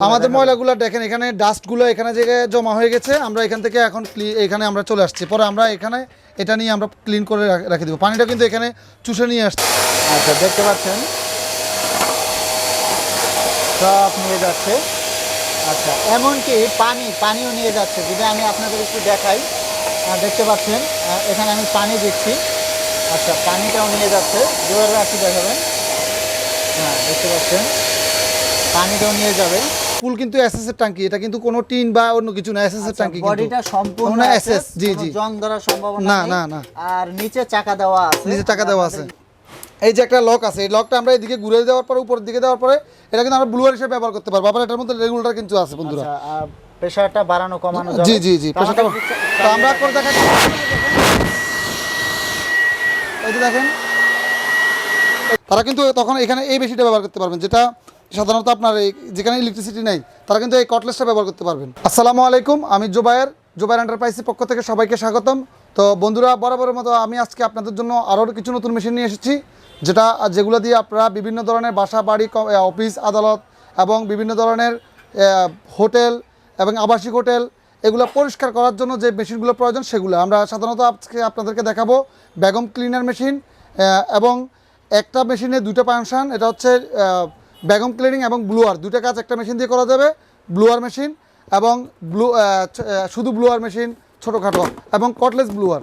আমাদের ময়লাগুলো। দেখেন এখানে ডাস্টগুলো এখানে জায়গায় জমা হয়ে গেছে আমরা এখান থেকে এখন এখানে আমরা চলে আসছি। পরে আমরা এখানে এটা নিয়ে আমরা ক্লিন করে রাখ- দেবো। পানিটা কিন্তু এখানে চুষে নিয়ে আসছে। আচ্ছা দেখতে পাচ্ছেন? সব নিয়ে যাচ্ছে। আচ্ছা এমনকি পানি পানিও নিয়ে যাচ্ছে। যদি আমি আপনাদের একটু দেখাই দেখতে পাচ্ছেন এখানে আমি পানি দিচ্ছি। আচ্ছা পানিটাও নিয়ে যাচ্ছে। জোরে রাখি দেখাবেন। হ্যাঁ দেখতে পাচ্ছেন। পানিটাও নিয়ে যাবে ফুল কিন্তু এসএস এর ট্যাঙ্কি এটা কিন্তু কোনো টিন বা অন্য কিছু না এসএস এর ট্যাঙ্কি কিন্তু। বডিটা আচ্ছা, সম্পূর্ণ আছে, জি, জি। জং ধরার সম্ভাবনা না, না, না। আর নিচে চাকা দেওয়া আছে। নিচে টাকা দেওয়া আছে। এই যে একটা লক আছে এই লকটা আমরা এদিকে ঘুরে দেওয়ার পরে উপরের দিকে দেওয়ার পরে এটা কিন্তু আমরা ব্লুয়ার হিসেবে ব্যবহার করতে পারব। আবার এটার মধ্যে রেগুলেটর কিন্তু আছে বন্ধুরা। আচ্ছা প্রেসারটা বাড়ানো কমানো জি জি জি পেশাটা তো আমরা করে দেখাচ্ছি। এই যে দেখেন। তারা কিন্তু তখন এখানে এই বেশিটা ব্যবহার করতে পারবেন যেটা সাধারণত আপনার এই যেখানে ইলেকট্রিসিটি নেই, তারা কিন্তু এই কটলেসটা ব্যবহার করতে পারবেন। আসসালামু আলাইকুম, আমি জুবায়ের জুবায়ের এন্টারপ্রাইজের পক্ষ থেকে সবাইকে স্বাগতম। তো বন্ধুরা, বরাবরের মতো আমি আজকে আপনাদের জন্য আরও কিছু নতুন মেশিন নিয়ে এসেছি, যেটা যেগুলো দিয়ে আপনারা বিভিন্ন ধরনের বাসা, বাড়ি অফিস আদালত এবং বিভিন্ন ধরনের হোটেল এবং আবাসিক হোটেল, এগুলো পরিষ্কার করার জন্য যে মেশিনগুলো প্রয়োজন সেগুলো। আমরা সাধারণত আজকে আপনাদেরকে দেখাবো বেগম ক্লিনার মেশিন এবং একটা মেশিনে দুটো ফাংশন এটা হচ্ছে বেগম ক্লিনিং এবং ব্লুয়ার। দুটো কাজ একটা মেশিন দিয়ে করা যাবে ব্লুয়ার মেশিন এবং ব্লু শুধু ব্লুয়ার মেশিন ছোটোখাটো এবং কটলেস ব্লুয়ার।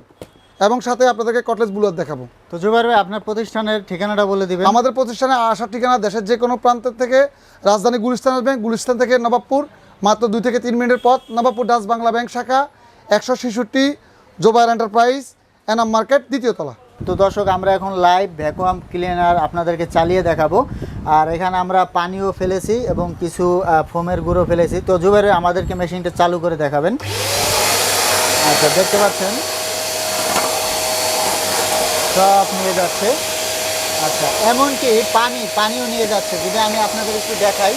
এবং সাথে আপনাদেরকে কটলেস ব্লুয়ার দেখাবো। তো জুবাইর ভাই আপনার প্রতিষ্ঠানের ঠিকানাটা বলে দিবেন। আমাদের প্রতিষ্ঠানে আসার ঠিকানা দেশের যে কোনো প্রান্তের থেকে রাজধানী গুলিস্তান আসবেন গুলিস্তান থেকে নবাবপুর মাত্র দুই থেকে তিন মিনিটের পথ নবাবপুর ডাচ বাংলা ব্যাংক শাখা একশো ছেষট্টি জোবায়ার এন্টারপ্রাইজ এনাম মার্কেট দ্বিতীয় তলা। তো দর্শক, আমরা এখন লাইভ ভ্যাকুয়াম ক্লিনার আপনাদেরকে চালিয়ে দেখাবো। আর এখানে আমরা পানিও ফেলেছি এবং কিছু ফোমের গুঁড়ো ফেলেছি। তো জুবাইর ভাই, আমাদেরকে মেশিনটা চালু করে দেখাবেন। আচ্ছা দেখতে পাচ্ছেন? সব নিয়ে যাচ্ছে। আচ্ছা এমনকি পানি, পানিও নিয়ে যাচ্ছে। যদি আমি আপনাদের একটু দেখাই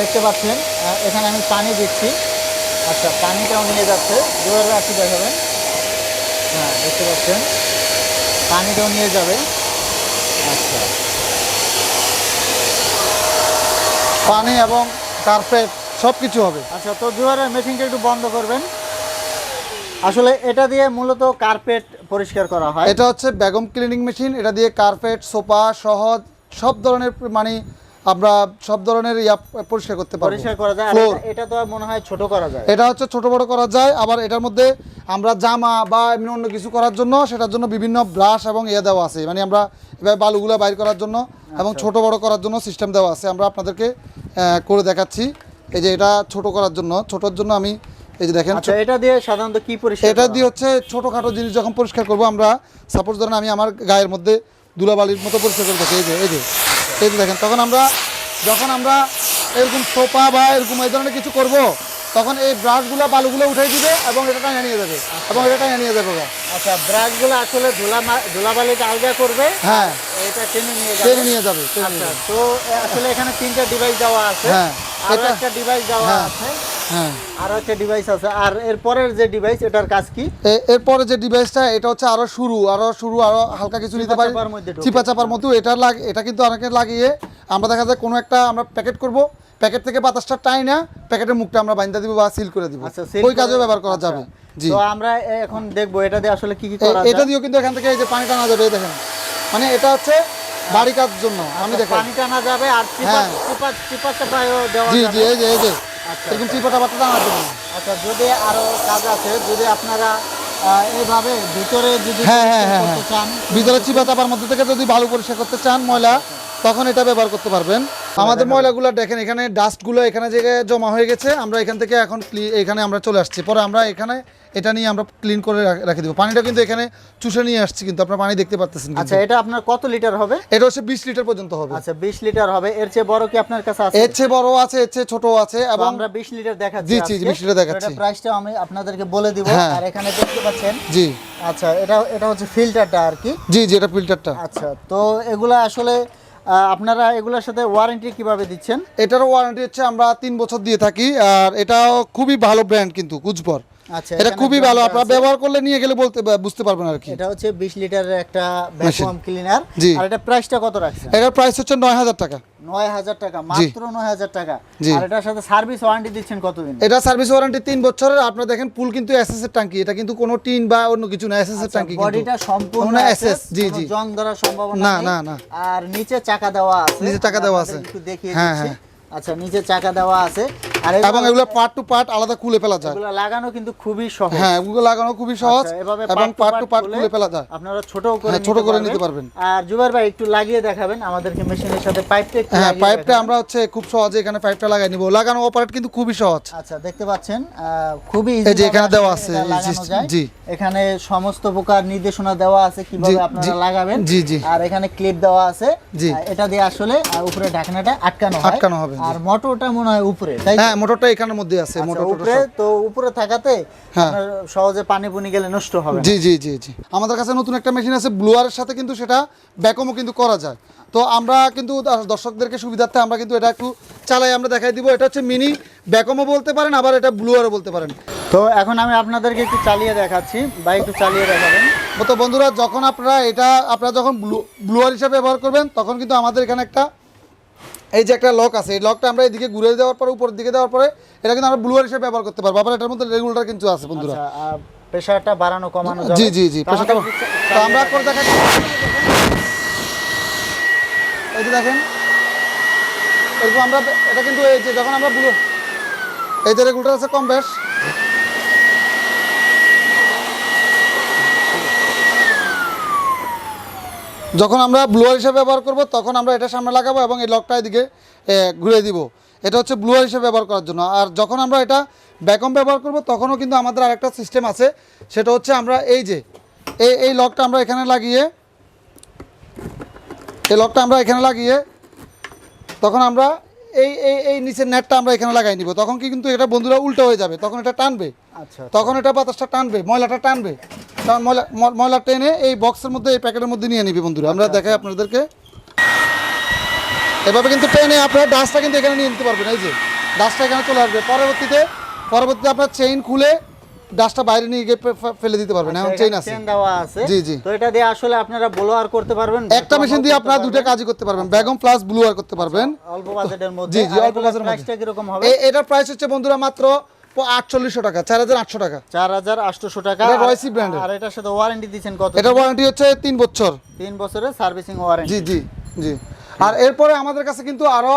দেখতে পাচ্ছেন? এখানে আমি পানি দিচ্ছি। আচ্ছা পানিটাও নিয়ে যাচ্ছে। জোরে রাখি দেখাবেন। হ্যাঁ দেখতে পাচ্ছেন? পানিটাও নিয়ে যাবে। আচ্ছা। পানি এবং কার্পেট সব কিছু হবে। আচ্ছা তো জুয়ারের মেশিনটা একটু বন্ধ করবেন। আসলে এটা দিয়ে মূলত কার্পেট পরিষ্কার করা হয়। এটা হচ্ছে বেগম ক্লিনিং মেশিন। এটা দিয়ে কার্পেট সোফা সহজ সব ধরনের মানে আমরা সব ধরনের ইয়া পরিষ্কার করতে পারব। পরিষ্কার করা যায় এটা- এটা তো মনে হয় ছোট করা যায়। এটা হচ্ছে ছোট বড় করা যায় আবার এটার মধ্যে আমরা জামা বা এমনি অন্য কিছু করার জন্য সেটার জন্য বিভিন্ন ব্রাশ এবং ইয়ে দেওয়া আছে। মানে আমরা এবার বালুগুলো বাইর করার জন্য এবং আচ্ছা। ছোট বড় করার জন্য সিস্টেম দেওয়া আছে। আমরা আপনাদেরকে করে দেখাচ্ছি। এই যে এটা ছোট করার জন্য ছোটোর জন্য আমি এই যে দেখেন আচ্ছা এটা দিয়ে সাধারণত কি পরিষ্কার এটা দিয়ে হচ্ছে ছোটোখাটো জিনিস যখন পরিষ্কার করব আমরা সাপোজ ধরেন আমি আমার গায়ের মধ্যে ধুলাবালির মতো পরিষ্কার করে থাকি। এই যে এই যে এই যে দেখেন তখন আমরা যখন আমরা এরকম সোপা বা এরকম এই ধরনের কিছু করব তখন এই ব্রাশগুলো বালুগুলো উঠাই দিবে এবং এটা টাঙিয়ে নিয়ে যাবে। এবং এটা টাঙিয়ে নিয়ে যাবে আচ্ছা ব্রাশগুলো আসলে ধুলা ধুলাবালিটা আলগা করবে? হ্যাঁ। এটা টেনে নিয়ে টেনে যাবে নিয়ে যাবে টেনে নিয়ে আচ্ছা যাবে। তো আসলে এখানে তিনটা ডিভাইস দেওয়া আছে। হ্যাঁ, একটা ডিভাইস দেওয়া হ্যাঁ। আছে। হ্যাঁ। আর একটা ডিভাইস আছে। আর এরপরের যে ডিভাইস এটার কাজ কি? এরপরে যে ডিভাইসটা এটা হচ্ছে আরও শুরু। আরও শুরু আরও হালকা কিছু নিতে পারি। চিপা-চাপার মধ্যে ঢোকে। চিপা চাপার মতো এটা লাগ এটা কিন্তু অনেকে লাগিয়ে আমরা দেখা যায় কোনো একটা আমরা প্যাকেট করব। প্যাকেট থেকে বাতাসটা টাই না প্যাকেটের মুখটা আমরা বাইন্দা দিব বা সিল করে দিব। আচ্ছা ওই কাজেও ব্যবহার করা আচ্ছা। যাবে। জি। তো আমরা এখন দেখব এটা দিয়ে আসলে কি কি করা এটা দিয়েও কিন্তু এখান থেকে এই যে পানি টানা যাবে দেখেন। মানে এটা হচ্ছে বাড়ি কাজ জন্য। আমি আচ্ছা, দেখেন পানি টানা যাবে আর চিপা হ্যাঁ। চিপা চিপা চাপায়ও দেওয়া যাবে। জি এই যে এই যে। এরকম চিপাটা বাতা জানার জন্য আচ্ছা যদি আরও কাজ আছে যদি আপনারা এইভাবে ভিতরে যদি হ্যাঁ, হ্যাঁ, হ্যাঁ, চান ভিতরে চিপা চাপার মধ্যে থেকে যদি ভালো পরিষ্কার করতে চান ময়লা তখন এটা ব্যবহার করতে পারবেন। আমাদের ময়লাগুলো দেখেন এখানে ডাস্টগুলো এখানে জায়গায় জমা হয়ে গেছে আমরা এখান থেকে এখন এখানে আমরা চলে আসছি। পরে আমরা এখানে এটা নিয়ে আমরা ক্লিন করে রাখ- দেবো। পানিটা কিন্তু এখানে চুষে নিয়ে আসছি কিন্তু আপনার পানি দেখতে পাচ্ছেন আচ্ছা এটা আপনার কত লিটার হবে? এটা হচ্ছে বিশ লিটার পর্যন্ত হবে। আচ্ছা বিশ লিটার হবে। এর চেয়ে বড় কি আপনার কাছে আছে? এর চেয়ে বড় আছে এর চেয়ে ছোট আছে এবং আমরা বিশ লিটার দেখাচ্ছি জি, জি। 20 লিটার দেখাচ্ছি। প্রাইসটা আমি আপনাদেরকে বলে দিব। হ্যাঁ। আর এখানে দেখতে পাচ্ছেন জি। আচ্ছা এটা এটা হচ্ছে ফিল্টারটা আর কি। জি জি এটা ফিল্টারটা আচ্ছা তো এগুলা আসলে আপনারা এগুলোর সাথে ওয়ারেন্টি কীভাবে দিচ্ছেন? এটারও ওয়ারেন্টি হচ্ছে আমরা তিন বছর দিয়ে থাকি, আর এটাও খুবই ভালো ব্র্যান্ড কিন্তু কুচবর এটা খুবই ভালো। আপনারা ব্যবহার করলে নিয়ে গেলে বলতে বুঝতে পারবেন আর কি। এটা হচ্ছে বিশ লিটারের একটা ভ্যাকুয়াম ক্লিনার আর এটা প্রাইসটা কত রাখছেন? এটার প্রাইস হচ্ছে নয় হাজার টাকা। নয় হাজার টাকা মাত্র নয় হাজার টাকা। আর এটার সাথে সার্ভিস ওয়ারেন্টি দিচ্ছেন কতদিন? এটা সার্ভিস ওয়ারেন্টি তিন বছরের। আপনারা দেখেন পুল কিন্তু এসএস এর ট্যাঙ্কি এটা কিন্তু কোনো টিন বা অন্য কিছু না। এসএস এর ট্যাঙ্কি কিন্তু। বডিটা আচ্ছা, সম্পূর্ণ SS, জি, জি। জং ধরার সম্ভাবনা না, না, না। আর নিচে চাকা দেওয়া আছে। নিচে চাকা দেওয়া আছে। একটু দেখিয়ে হ্যাঁ, দিচ্ছি। হ্যাঁ। আচ্ছা নিচে চাকা দেওয়া আছে। এবং এগুলো পার্ট টু পার্ট আলাদা খুলে ফেলা যায় এগুলো লাগানো কিন্তু খুবই সহজ হ্যাঁ এগুলো লাগানো খুবই সহজ আচ্ছা, এবং পার্ট টু পার্ট খুলে ফেলা যায় আপনারা ছোট করে হ্যাঁ, ছোট করে নিতে পারবেন। আর জুবাইর ভাই একটু লাগিয়ে দেখাবেন আমাদেরকে মেশিনের সাথে পাইপটা একটু হ্যাঁ পাইপটা আমরা হচ্ছে খুব সহজে এখানে পাইপটা লাগাই নিব লাগানো অপারেট কিন্তু খুবই সহজ আচ্ছা দেখতে পাচ্ছেন খুবই এই যে এখানে দেওয়া আছে। জি। এখানে সমস্ত প্রকার নির্দেশনা দেওয়া আছে কীভাবে আপনারা লাগাবেন জি, জি। আর এখানে ক্লিপ দেওয়া আছে জি। এটা দিয়ে আসলে উপরে ঢাকনাটা আটকানো হয় আটকানো হবে। আর মোটরটা মনে হয় উপরে তাই তো? হ্যাঁ মোটরটা এখানের মধ্যে আছে আচ্ছা, মোটর উপরে তো উপরে থাকাতে হ্যাঁ। সহজে পানি পুনি গেলে নষ্ট হবে জি জি জি জি। আমাদের কাছে নতুন একটা মেশিন আছে ব্লুয়ারের সাথে কিন্তু সেটা ব্যাকমও কিন্তু করা যায়। তো আমরা কিন্তু দর্শকদেরকে সুবিধার্থে আমরা কিন্তু এটা একটু চালাই আমরা দেখাই দিব। এটা হচ্ছে মিনি ব্যাকমও বলতে পারেন আবার এটা ব্লুয়ারও বলতে পারেন। তো এখন আমি আপনাদেরকে একটু চালিয়ে দেখাচ্ছি বা একটু চালিয়ে দেখাবেন। তো বন্ধুরা যখন আপনারা এটা আপনারা যখন ব্লু ব্লুয়ার হিসাবে ব্যবহার করবেন তখন কিন্তু আমাদের এখানে একটা এই যে একটা লক আছে এই লকটা আমরা এদিকে ঘুরে দেওয়ার পরে উপরের দিকে দেওয়ার পরে এটা কিন্তু আমরা ব্লুয়ার হিসেবে ব্যবহার করতে পারব। আবার এটার মধ্যে রেগুলেটর কিন্তু আছে বন্ধুরা। আচ্ছা আর প্রেসারটা বাড়ানো কমানো জি জি জি চা- তো আমরা করে দেখাচ্ছি। এই যে দেখেন এরকম আমরা এটা কিন্তু এই যে যখন আমরা ব্লু এই যে রেগুলেটর আছে কম বেশ। যখন আমরা ব্লুয়ার হিসেবে ব্যবহার করব তখন আমরা এটা সামনে লাগাবো এবং এই লকটা এদিকে ঘুরে দিব। এটা হচ্ছে ব্লুয়ার হিসেবে ব্যবহার করার জন্য। আর যখন আমরা এটা ব্যাকম ব্যবহার করব তখনও কিন্তু আমাদের আরেকটা সিস্টেম আছে। সেটা হচ্ছে আমরা এই যে এই এই লকটা আমরা এখানে লাগিয়ে এই লকটা আমরা এখানে লাগিয়ে তখন আমরা এই এই এই নিচের নেটটা আমরা এখানে লাগাই নিব। তখন কি কিন্তু এটা বন্ধুরা উল্টো হয়ে যাবে। তখন এটা টানবে। আচ্ছা। তখন এটা বাতাসটা টানবে ময়লাটা টানবে। তখন ময়লা ময়লা টেনে এই বক্সের মধ্যে এই প্যাকেটের মধ্যে নিয়ে নিবে বন্ধুরা। আমরা দেখাই আপনাদেরকে। এভাবে কিন্তু টেনে আপনার কিন্তু এখানে নিয়ে নিতে পারবেন। এই যে এখানে চলে আসবে। পরবর্তীতে পরবর্তীতে আপনার চেইন খুলে ডাস্টটা বাইরে নিয়ে গিয়ে ফেলে দিতে পারবেন। এখন চেইন আছে। দেওয়া আছে। জি, জি। তো এটা দিয়ে আসলে আপনারা ব্লোয়ার করতে পারবেন একটা মেশিন দিয়ে আপনারা দুটো কাজই করতে পারবেন। ব্যাগম প্লাস ব্লুয়ার করতে পারবেন। অল্প বাজেটের মধ্যে। জি, জি, অল্প বাজেটের মধ্যে। প্রাইসটা কীরকম হবে? এটার প্রাইস হচ্ছে বন্ধুরা মাত্র আটচল্লিশশো টাকা চার হাজার আটশো টাকা। চার হাজার আটশোশো টাকা। এটা আর- ব্র্যান্ডের। আর এটার সাথে ওয়ারেন্টি দিচ্ছেন কত এটার ওয়ারেন্টি হচ্ছে তিন বছর। তিন বছরের সার্ভিসিং ওয়ারেন্টি জি জি জি। আর এরপরে আমাদের কাছে কিন্তু আরও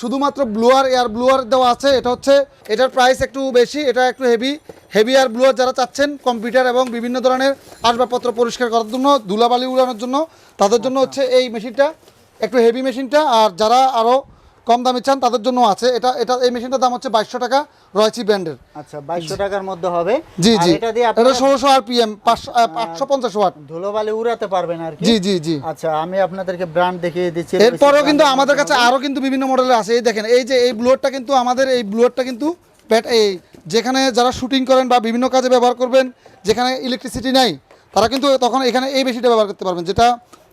শুধুমাত্র ব্লুয়ার এয়ার ব্লুয়ার দেওয়া আছে। এটা হচ্ছে এটার প্রাইস একটু বেশি এটা একটু হেভি হেভি আর ব্লুয়ার যারা চাচ্ছেন কম্পিউটার এবং বিভিন্ন ধরনের আসবাবপত্র পরিষ্কার করার জন্য ধুলাবালি উড়ানোর জন্য তাদের জন্য হচ্ছে এই মেশিনটা একটু হেভি মেশিনটা আর যারা আরও কম দামি চান তাদের জন্য আছে। এটা এটা এই মেশিনটার দাম হচ্ছে বাইশশো টাকা রয়্যালসি ব্র্যান্ডের। আচ্ছা বাইশশো টাকার মধ্যে হবে। জি আর জি। এটা দিয়ে এটা আপনারা ষোলোশো আর পিএম পাঁচশো পঞ্চাশ ওয়াট। ধুলোবালি উড়াতে পারবেন আর কি। জি জি জি। আচ্ছা আমি আপনাদেরকে ব্র্যান্ড দেখিয়ে দিচ্ছি। এরপরেও কিন্তু আমাদের কাছে আরও কিন্তু বিভিন্ন মডেলের আছে। এই দেখেন এই যে এই ব্লুয়ারটা কিন্তু আমাদের এই ব্লুয়ারটা কিন্তু ব্যাট এই যেখানে যারা শুটিং করেন বা বিভিন্ন কাজে ব্যবহার করবেন যেখানে ইলেকট্রিসিটি নাই তারা কিন্তু তখন এখানে এই বেশিটা ব্যবহার করতে পারবেন যেটা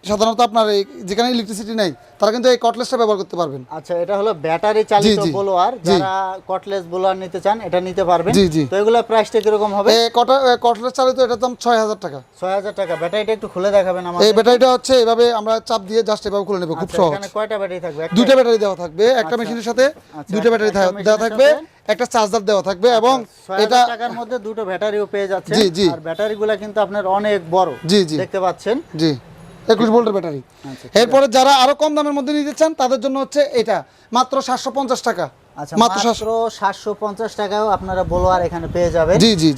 সাধারণত আপনার এই যেখানে ইলেকট্রিসিটি নাই তারা কিন্তু এই কটলেসটা ব্যবহার করতে পারবেন। আচ্ছা এটা হলো ব্যাটারি চালিত। ব্লোয়ার যারা কটলেস ব্লোয়ার নিতে চান এটা নিতে পারবেন। জি, জি। তো এগুলোর প্রাইসটা কীরকম হবে? এই কটলেস চালিত এটার দাম ছয় হাজার টাকা। ছয় হাজার টাকা। ব্যাটারিটা একটু খুলে দেখাবেন এই ব্যাটারিটা হচ্ছে এভাবে আমরা চাপ দিয়ে জাস্ট এভাবে খুলে নেব খুব আচ্ছা, সহজ। এখানে কয়টা ব্যাটারি থাকবে? একটা? দুইটা ব্যাটারি দেওয়া থাকবে একটা মেশিনের সাথে আচ্ছা, দুইটা ব্যাটারি দেওয়া থাকবে একটা চার্জার দেওয়া থাকবে এবং এটা টাকার মধ্যে দুটো ব্যাটারিও পেয়ে যাচ্ছে। আর ব্যাটারিগুলো কিন্তু আপনার অনেক বড়। জি, জি। দেখতে পাচ্ছেন। জি। একুশ ভোল্টের ব্যাটারি। আচ্ছা, এরপরে যারা আরও কম দামের মধ্যে নিতে চান তাদের জন্য হচ্ছে এটা। মাত্র সাতশো পঞ্চাশ টাকা। আচ্ছা মাত্র মাত্র সাতশো পঞ্চাশ টাকাও আপনারা ব্লোয়ার এখানে পেয়ে যাবেন। জি জি জি।